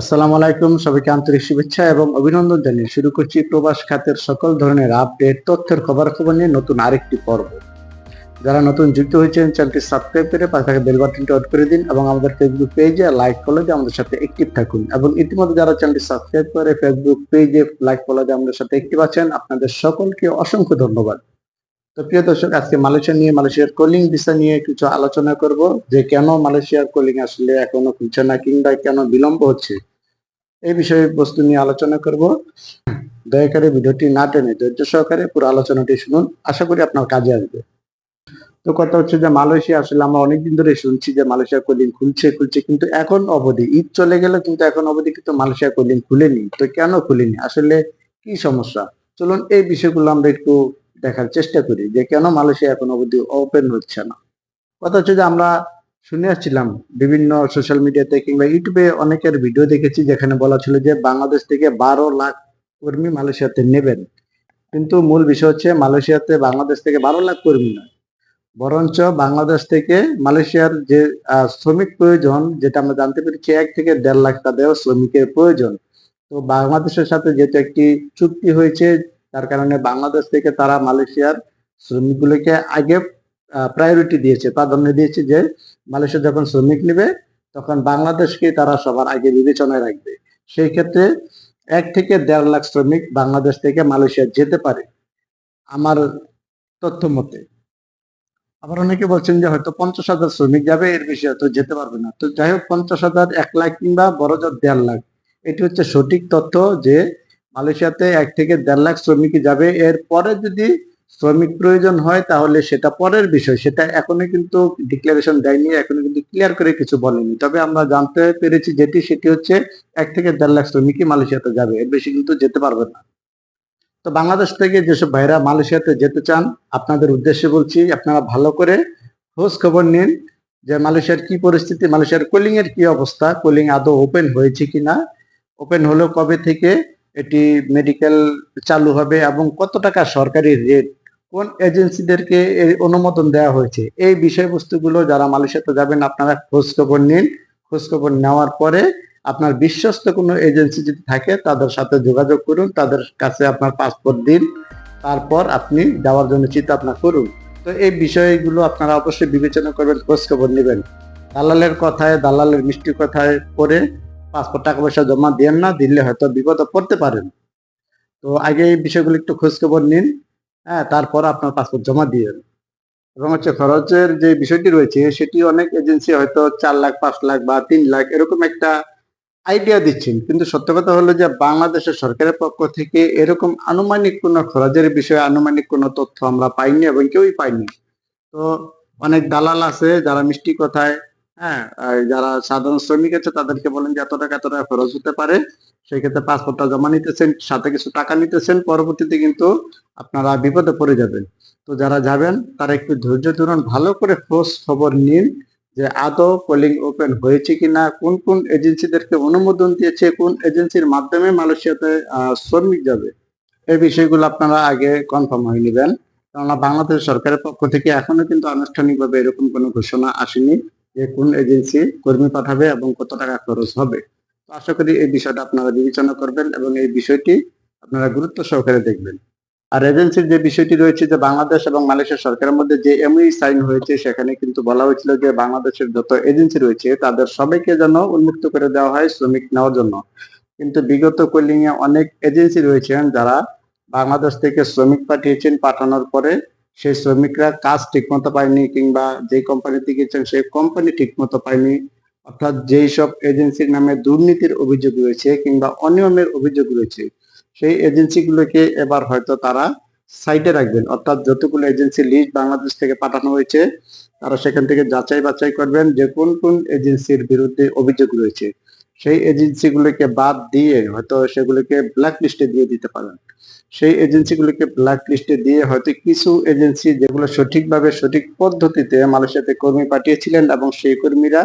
আসসালামু আলাইকুম, সবাইকে আন্তরিক শুভেচ্ছা এবং অভিনন্দন জানিয়ে শুরু করছি প্রবাস খাতের সকল ধরনের আপডেট, তথ্যের খবর খবর নিয়ে নতুন আরেকটি পর্ব। যারা নতুন যুক্ত হয়েছেন, চ্যানেলটি সাবস্ক্রাইব করে পাশে থাকা বেল বাটনটি অন করে দিন এবং আমাদের ফেসবুক পেজে লাইক ফলো দিয়ে আমাদের সাথে অ্যাক্টিভ থাকুন। এবং ইতিমধ্যে যারা চ্যানেলটি সাবস্ক্রাইব করে ফেসবুক পেজে লাইক ফলো দিয়ে আমাদের সাথে অ্যাক্টিভ আছেন, আপনাদের সকলকে অসংখ্য ধন্যবাদ। তো প্রিয় দর্শক, আজকে মালয়েশিয়া নিয়ে, মালয়েশিয়ার কলিং ভিসা নিয়ে কিছু আলোচনা করব, যে কেন মালয়েশিয়ার কলিং আসলে এখনও খুলছে না কিংবা কেন বিলম্ব হচ্ছে এই বিষয়ে বস্তু নিয়ে আলোচনা করব। দয়া করে ভিডিওটি না টেনে ধৈর্য সহকারে পুরো আলোচনাটি শুনুন, আশা করি আপনার কাজে আসবে। তো কথা হচ্ছে যে মালয়েশিয়া আসলে আমরা অনেকদিন ধরে শুনছি যে মালয়েশিয়া কলিং খুলছে খুলছে কিন্তু এখন অবধি, ঈদ চলে গেলে কিন্তু এখন অবধি কিন্তু মালয়েশিয়া কলিং খুলেনি। তো কেন খুলেনি? আসলে কি সমস্যা? চলুন এই বিষয়গুলো আমরা একটু দেখার চেষ্টা করি যে কেন মালয়েশিয়া এখন অবধি ওপেন হচ্ছে না। কথা হচ্ছে যে আমরা শুনে আসছিলাম বিভিন্ন সোশ্যাল মিডিয়াতে কিংবা ইউটিউবে অনেকের ভিডিও দেখেছি যেখানে বলা ছিল যে বাংলাদেশ থেকে বারো লাখ কর্মী মালয়েশিয়াতে নেবেন। কিন্তু মূল বিষয় হচ্ছে মালয়েশিয়াতে বাংলাদেশ থেকে বারো লাখ কর্মী নয়। বরঞ্চ বাংলাদেশ থেকে মালয়েশিয়ার যে শ্রমিক প্রয়োজন যেটা আমরা জানতে পেরেছি এক থেকে দেড় লাখ তাদের শ্রমিকের প্রয়োজন। তো বাংলাদেশের সাথে যেহেতু একটি চুক্তি হয়েছে তার কারণে বাংলাদেশ থেকে তারা মালয়েশিয়ার শ্রমিকগুলোকে আগে প্রায়োরিটি দিয়েছে। প্রাধান্য দিয়েছে যে মালয়েশিয়া যখন শ্রমিক নেবে, তখন বাংলাদেশকে তারা সবার আগে বিবেচনায় রাখবে। সেই ক্ষেত্রে এক থেকে দেড় লাখ শ্রমিক বাংলাদেশ থেকে মালয়েশিয়া যেতে পারে, আমার তথ্য মতে। আবার অনেকে বলছেন যে হয়তো পঞ্চাশ হাজার শ্রমিক যাবে, এর বেশি হয়তো যেতে পারবে না। তো যাই হোক, পঞ্চাশ হাজার, এক লাখ কিংবা বড় জোর দেড় লাখ, এটি হচ্ছে সঠিক তথ্য যে মালয়েশিয়াতে এক থেকে দেড় লাখ শ্রমিক যাবে। এর পরে যদি শ্রমিক প্রয়োজন হয়, তাহলে সেটা পরের বিষয়। সেটা এখনও কিন্তু ডিক্লারেশন দেয়নি, এখনও কিন্তু ক্লিয়ার করে কিছু বলেনি। তবে আমরা জানতে পেরেছি যেটি, সেটি হচ্ছে এক থেকে দেড় লাখ শ্রমিকই মালয়েশিয়াতে যাবে। এর বেশি কিন্তু যেতে পারবে না। তো বাংলাদেশ থেকে যেসব ভাইরা মালয়েশিয়াতে যেতে চান, আপনাদের উদ্দেশ্যে বলছি, আপনারা ভালো করে খোঁজ খবর নিন যে মালয়েশিয়ার কি পরিস্থিতি, মালয়েশিয়ার কোলিং এর কি অবস্থা, কোলিং আদৌ ওপেন হয়েছে কিনা? ওপেন হলেও কবে থেকে? এটি মেডিকেল চালু হবে এবং কত টাকা সরকারি রেট কোন এজেন্সিদেরকে অনুমোদন দেওয়া হয়েছে, এই বিষয়বস্তুগুলো যারা মালয়েশিয়াতে যাবেন আপনারা খোঁজ খবর নিন। খোঁজ খবর নেওয়ার পরে আপনার বিশ্বস্ত কোনো এজেন্সি যদি থাকে, তাদের সাথে যোগাযোগ করুন, তাদের কাছে আপনার পাসপোর্ট দিন, তারপর আপনি যাওয়ার জন্য চিন্তা ভাবনা করুন। তো এই বিষয়গুলো আপনারা অবশ্যই বিবেচনা করবেন খোঁজ খবর নেবেন। দালালের কথায়, দালালের মিষ্টি কথায় পরে পাসপোর্ট টাকা পয়সা জমা দেন না, দিলে হয়তো বিপদে পড়তে পারেন। তো আগে এই বিষয়গুলো একটু খোঁজ খবর নিন হ্যাঁ তারপর আপনার পাসপোর্ট জমা দিয়ে এবং হচ্ছে খরচের যে বিষয়টি রয়েছে, সেটি অনেক এজেন্সি হয়তো চার লাখ, পাঁচ লাখ বা তিন লাখ এরকম একটা আইডিয়া দিচ্ছেন। কিন্তু সত্য কথা হলো যে বাংলাদেশের সরকারের পক্ষ থেকে এরকম আনুমানিক কোনো খরচের বিষয়ে আনুমানিক কোনো তথ্য আমরা পাইনি এবং কেউই পাইনি তো অনেক দালাল আছে যারা মিষ্টি কথায় হ্যাঁ যারা সাধারণ শ্রমিক আছে তাদেরকে বলেন যে এত টাকা এত টাকা খরচ হতে পারে। সেক্ষেত্রে পাসপোর্টটা জমা নিতেছেন, সাথে কিছু টাকা নিতেছেন, পরবর্তীতে কিন্তু আপনারা বিপদে পড়ে যাবেন। তো যারা যাবেন, তারা একটু ধৈর্য ধরুন, ভালো করে খোঁজ খবর নিন যে আদৌ পোলিং ওপেন হয়েছে কিনা, কোন কোন এজেন্সিদেরকে অনুমোদন দিয়েছে, কোন এজেন্সির মাধ্যমে মালয়েশিয়াতে শ্রমিক যাবে। এই বিষয়গুলো আপনারা আগে কনফার্ম হয়ে নেবেন। কেননা বাংলাদেশ সরকারের পক্ষ থেকে এখনও কিন্তু আনুষ্ঠানিকভাবে এরকম কোনো ঘোষণা আসেনি। যে কোন এজেন্সি কর্মী পাঠাবে এবং কত টাকা খরচ হবে। আশা করি এই বিষয়টা আপনারা বিবেচনা করবেন এবং এই বিষয়টি আপনারা গুরুত্ব সহকারে দেখবেন। আর এজেন্সির যে বিষয়টি রয়েছে যে বাংলাদেশ এবং মালয়েশিয়া সরকারের মধ্যে যে এমইউ সাইন হয়েছে, সেখানে কিন্তু বলা হয়েছিল যে বাংলাদেশের যত এজেন্সি রয়েছে, তাদের সবাইকে যেন উন্মুক্ত করে দেওয়া হয় শ্রমিক নেওয়ার জন্য। কিন্তু বিগত কলিং এ অনেক এজেন্সি রয়েছেন যারা বাংলাদেশ থেকে শ্রমিক পাঠিয়েছেন পাঠানোর পরে সেই শ্রমিকরা কাজ ঠিকমতো পায়নি কিংবা যে কোম্পানিতে গিয়েছেন সেই কোম্পানি ঠিকমতো পায়নি। অর্থাৎ যেই সব এজেন্সির নামে দুর্নীতির অভিযোগ রয়েছে কিংবা অনিয়মের অভিযোগ রয়েছে, সেই এজেন্সিগুলোকে এবার হয়তো তারা সাইডে রাখবেন। অর্থাৎ যতগুলো এজেন্সি লিস্ট বাংলাদেশ থেকে পাঠানো হয়েছে, তারা সেখান থেকে যাচাই বাছাই করবেন যে কোন কোন এজেন্সির বিরুদ্ধে অভিযোগ রয়েছে। সেই এজেন্সিগুলোকে বাদ দিয়ে হয়তো সেগুলোকে ব্ল্যাক লিস্টে দিয়ে দিতে পারেন। সেই এজেন্সিগুলোকে ব্ল্যাক লিস্টে দিয়ে হয়তো কিছু এজেন্সি যেগুলো সঠিকভাবে সঠিক পদ্ধতিতে মালয়েশিয়াতে কর্মী পাঠিয়েছিলেন এবং সেই কর্মীরা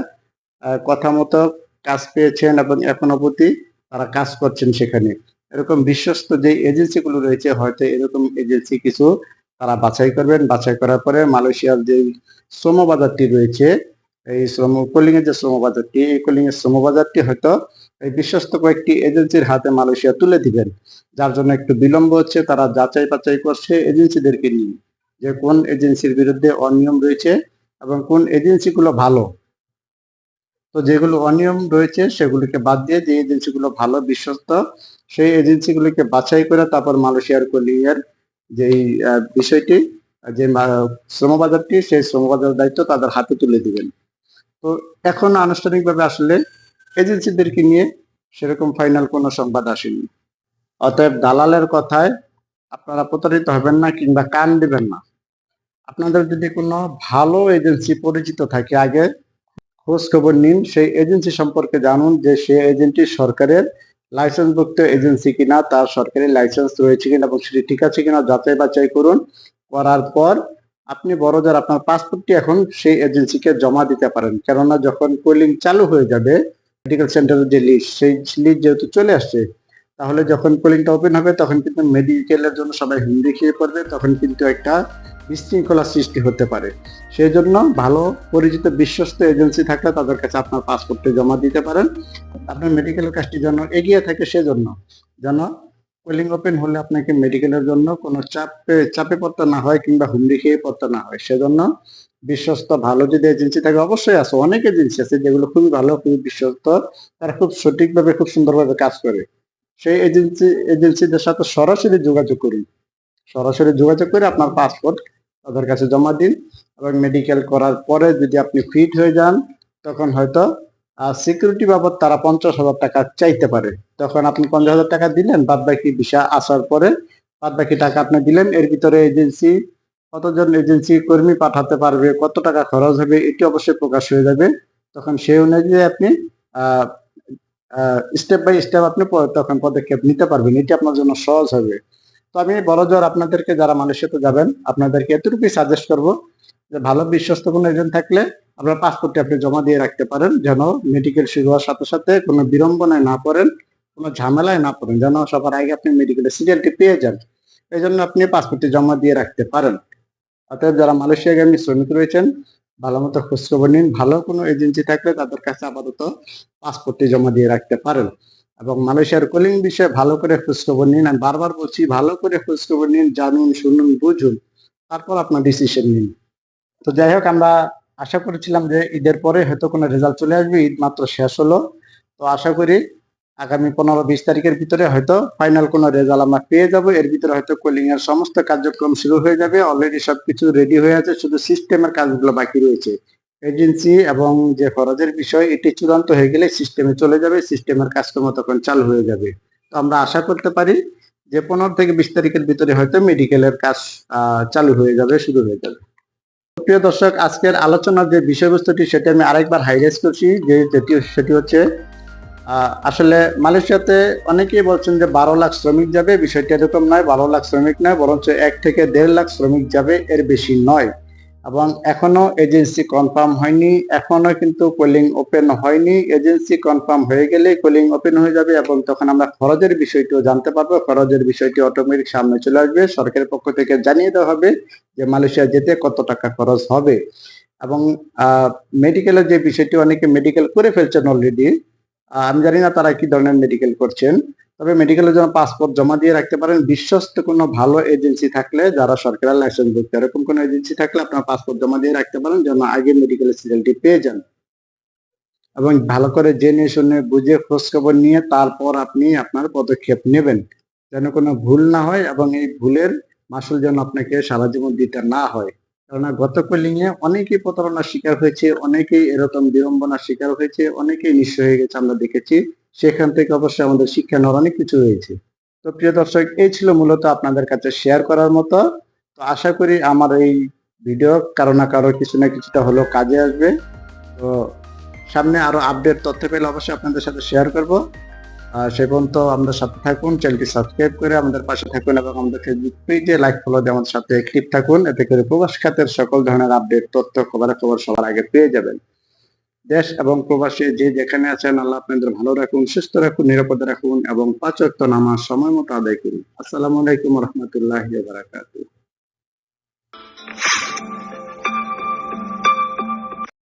কথা মতো কাজ পেয়েছেন এবং এখন অবধি তারা কাজ করছেন সেখানে। এরকম বিশ্বস্ত যে এজেন্সিগুলো রয়েছে, হয়তো এরকম এজেন্সি কিছু তারা বাছাই করবেন। বাছাই করার পরে মালয়েশিয়ার যে শ্রম বাজারটি রয়েছে এই শ্রম কলিং যে শ্রম বাজারটি এই কলিং এর শ্রম বাজারটি হয়তো এই বিশ্বস্ত কয়েকটি এজেন্সির হাতে মালয়েশিয়া তুলে দিবেন। যার জন্য একটু বিলম্ব হচ্ছে, তারা যাচাই বাছাই করছে এজেন্সিদেরকে নিয়ে যে কোন এজেন্সির বিরুদ্ধে অনিয়ম রয়েছে এবং কোন এজেন্সিগুলো ভালো। তো যেগুলো অনিয়ম রয়েছে, সেগুলিকে বাদ দিয়ে যে এজেন্সিগুলো ভালো, বিশ্বস্ত, সেই এজেন্সিগুলিকে বাছাই করে তারপর মালয়েশিয়ার কলিং এর যেই বিষয়টি, যে শ্রমবাজারটি, সেই শ্রমবাজার দায়িত্ব তাদের হাতে তুলে দিবেন। তো এখন আনুষ্ঠানিকভাবে আসলে এজেন্সিদেরকে নিয়ে সেরকম ফাইনাল কোনো সংবাদ আসেনি। অতএব দালালের কথায় আপনারা প্রতারিত হবেন না কিংবা কান দিবেন না। আপনাদের যদি কোনো ভালো এজেন্সি পরিচিত থাকে, আগে খোঁজ খবর নিন, সেই এজেন্সি সম্পর্কে জানুন যে সে এজেন্টি সরকারের লাইসেন্সভুক্ত এজেন্সি কিনা, তার সরকারি লাইসেন্স রয়েছে কিনা এবং সেটি ঠিক আছে কিনা যাচাই বাছাই করুন। করার পর আপনি বড়দের আপনার পাসপোর্টটি এখন সেই এজেন্সিকে জমা দিতে পারেন। কেননা যখন পোলিং চালু হয়ে যাবে মেডিকেল সেন্টারের যে লিস্ট সেই লিস্ট যেহেতু চলে আসছে, তাহলে যখন পোলিংটা ওপেন হবে, তখন কিন্তু মেডিকেলের জন্য সবাই হিন্দি খেয়ে পড়বে, তখন কিন্তু একটা বিশৃঙ্খলা সৃষ্টি হতে পারে। সেই জন্য ভালো পরিচিত বিশ্বস্ত এজেন্সি থাকলে তাদের কাছে আপনার পাসপোর্টটি জমা দিতে পারেন। আপনার মেডিকেলের কাজটি যেন এগিয়ে থাকে সেজন্য যেন পোলিং ওপেন হলে আপনাকে মেডিকেলের জন্য কোনো চাপে চাপে পড়তে না হয় কিংবা হুমড়ি খেয়ে পড়তে না হয়। সেজন্য বিশ্বস্ত, ভালো যদি এজেন্সি থাকে, অবশ্যই আছে। অনেক এজেন্সি আছে যেগুলো খুবই ভালো, খুবই বিশ্বস্ত। তারা খুব সঠিকভাবে, খুব সুন্দরভাবে কাজ করে। সেই এজেন্সি এজেন্সিদের সাথে সরাসরি যোগাযোগ করুন। সরাসরি যোগাযোগ করে আপনার পাসপোর্ট তাদের কাছে জমা দিন এবং মেডিকেল করার পরে যদি আপনি ফিট হয়ে যান, তখন হয়তো সিকিউরিটি বাবদ তারা পঞ্চাশ হাজার টাকা চাইতে পারে। তখন আপনি পঞ্চাশ হাজার টাকা দিলেন বাদ বাকি ভিসা আসার পরে বাদ বাকি টাকা আপনি দিলেন, এর ভিতরে এজেন্সি কতজন এজেন্সি কর্মী পাঠাতে পারবে, কত টাকা খরচ হবে, এটি অবশ্যই প্রকাশ হয়ে যাবে। তখন সেই অনুযায়ী আপনি স্টেপ বাই স্টেপ আপনি তখন পদক্ষেপ নিতে পারবেন, এটি আপনার জন্য সহজ হবে। তো আমি বড় জোর আপনাদেরকে, যারা মালয়েশিয়াতে যাবেন, আপনাদেরকে এতটুকুই সাজেস্ট করব যে ভালো বিশ্বস্ত কোনো এজেন্ট থাকলে আপনার পাসপোর্টটি আপনি জমা দিয়ে রাখতে পারেন, যেন মেডিকেল শুরু হওয়ার সাথে সাথে কোনো বিড়ম্বনায় না পড়েন, কোনো ঝামেলায় না পড়েন, যেন সবার আগে আপনি মেডিকেলের সিরিয়ালটি পেয়ে যান। এই জন্য আপনি পাসপোর্টটি জমা দিয়ে রাখতে পারেন। অতএব যারা মালয়েশিয়াগামী শ্রমিক রয়েছেন, ভালো মতো খোঁজখবর নিন, ভালো কোনো এজেন্সি থাকলে তাদের কাছে আপাতত পাসপোর্টটি জমা দিয়ে রাখতে পারেন। এবং মালয়েশিয়ার কলিং বিষয়ে ভালো করে খোঁজখবর নিন, আমি বারবার বলছি, ভালো করে খোঁজখবর নিন, জানুন, শুনুন, বুঝুন, তারপর আপনার ডিসিশন নিন। তো যাই হোক, আমরা আশা করেছিলাম যে ঈদের পরে হয়তো কোনো রেজাল্ট চলে আসবে, ঈদ মাত্র শেষ হলো। তো আশা করি আগামী পনেরো বিশ তারিখের ভিতরে হয়তো ফাইনাল কোনো রেজাল্ট আমরা পেয়ে যাব। এর ভিতরে হয়তো কোলিং এর সমস্ত কার্যক্রম শুরু হয়ে যাবে। অলরেডি সবকিছু রেডি হয়ে আছে, শুধু সিস্টেমের কাজগুলো বাকি রয়েছে। এজেন্সি এবং যে খরচের বিষয়, এটি চূড়ান্ত হয়ে গেলে সিস্টেমে চলে যাবে সিস্টেমের কাজকর্ম তখন চালু হয়ে যাবে। তো আমরা আশা করতে পারি যে পনেরো থেকে বিশ তারিখের ভিতরে হয়তো মেডিকেলের কাজ চালু হয়ে যাবে, শুরু হয়ে যাবে। প্রিয় দর্শক, আজকের আলোচনার যে বিষয়বস্তুটি সেটা আমি আরেকবার হাইলাইট করছি, যে যেটি সেটি হচ্ছে আসলে মালয়েশিয়াতে অনেকেই বলছেন যে বারো লাখ শ্রমিক যাবে, বিষয়টি এরকম নয়, বারো লাখ শ্রমিক নয়, বরঞ্চ এক থেকে দেড় লাখ শ্রমিক যাবে, এর বেশি নয়। এবং এখনও এজেন্সি কনফার্ম হয়নি, এখনও কিন্তু কোলিং ওপেন হয়নি। এজেন্সি কনফার্ম হয়ে গেলে কোলিং ওপেন হয়ে যাবে এবং তখন আমরা খরচের বিষয়টিও জানতে পারব। খরচের বিষয়টি অটোমেটিক সামনে চলে আসবে। সরকারের পক্ষ থেকে জানিয়ে দেওয়া হবে যে মালয়েশিয়া যেতে কত টাকা খরচ হবে। এবং মেডিকেলের যে বিষয়টি অনেকে মেডিকেল করে ফেলছেন অলরেডি আমি জানি না তারা কি ধরনের মেডিকেল করছেন। তবে মেডিকেলের জন্য পাসপোর্ট জমা দিয়ে রাখতে পারেন। বিশ্বস্ত কোনো ভালো এজেন্সি থাকলে, যারা সরকারের লাইসেন্স ভুক্ত এরকম কোনো এজেন্সি থাকলে আপনার পাসপোর্ট জমা দিয়ে রাখতে পারেন, যেন আগে মেডিকেলের সিরিয়ালটি পেয়ে যান। এবং ভালো করে জেনে শুনে বুঝে খোঁজ খবর নিয়ে তারপর আপনি আপনার পদক্ষেপ নেবেন। যেন কোনো ভুল না হয় এবং এই ভুলের মাসুল যেন আপনাকে সারা জীবন দিতে না হয়। কেননা গত কলিং এ অনেকেই প্রতারণার শিকার হয়েছে, অনেকেই এরকম বিড়ম্বনার শিকার হয়েছে, অনেকেই নিঃস্ব হয়ে গেছে, আমরা দেখেছি। সেখান থেকে অবশ্যই আমাদের শিক্ষা নেওয়ার অনেক কিছু রয়েছে। তো প্রিয় দর্শক, এই ছিল মূলত আপনাদের কাছে শেয়ার করার মতো। তো আশা করি আমার এই ভিডিও কারও না কারও কিছু না কিছুটা হলেও কাজে আসবে। তো সামনে আরও আপডেট তথ্য পেলে অবশ্যই আপনাদের সাথে শেয়ার করব। আর সে পর্যন্ত আমাদের সাথে থাকুন চ্যানেলটি সাবস্ক্রাইব করে আমাদের পাশে থাকুন এবং আমাদের ফেসবুক পেজে লাইক ফলো দিয়ে আমাদের সাথে ক্লিপ থাকুন। এতে করে প্রবাস খাতের সকল ধরনের আপডেট তথ্য খবর খবর সবার আগে পেয়ে যাবেন। দেশ এবং প্রবাসী যে যেখানে আছেন, আল্লাহ আপনাদের ভালো রাখুন, সুস্থ রাখুন, নিরাপদে রাখুন এবং পাঁচ নামাজ সময় মতো আদায় করুন। আসসালামু আলাইকুম রহমতুল্লাহ